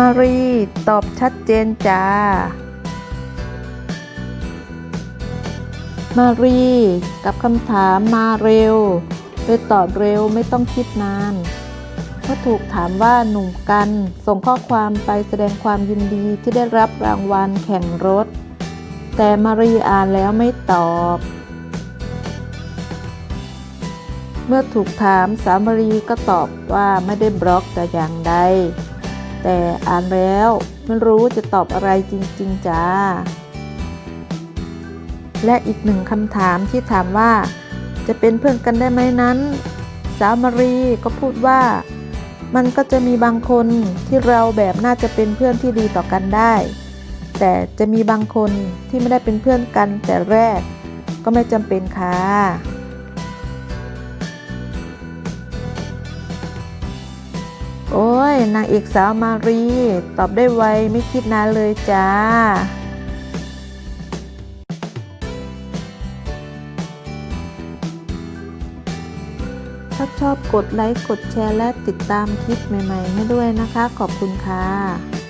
มารีตอบชัดเจนจ้า มารีกับคำถามมาเร็วเลยตอบเร็วไม่ต้องคิดนานเมื่อถูกถามว่าหนุ่มกันส่งข้อความไปแสดงความยินดีที่ได้รับรางวัลแข่งรถ แต่มารีอ่านแล้วไม่ตอบ เมื่อถูกถามสามารีก็ตอบว่าไม่ได้บล็อกแต่อย่างใด แต่อ่านแล้วไม่รู้จะตอบอะไรจริง ๆจ้า และอีกหนึ่งคำถามที่ถามว่า จะเป็นเพื่อนกันได้ไหมนั้น สาวมารีก็พูดว่า มันก็จะมีบางคนที่เราแบบน่าจะเป็นเพื่อนที่ดีต่อกันได้ แต่จะมีบางคนที่ไม่ได้เป็นเพื่อนกันแต่แรก ก็ไม่จำเป็นค่ะ โอ้ยนางเอกสาวมารี ตอบได้ไวไม่คิดนานเลยจ้าถ้าชอบกดไลค์ กดแชร์และติดตามคลิปใหม่ ๆ ให้ด้วยนะคะ ขอบคุณค่ะ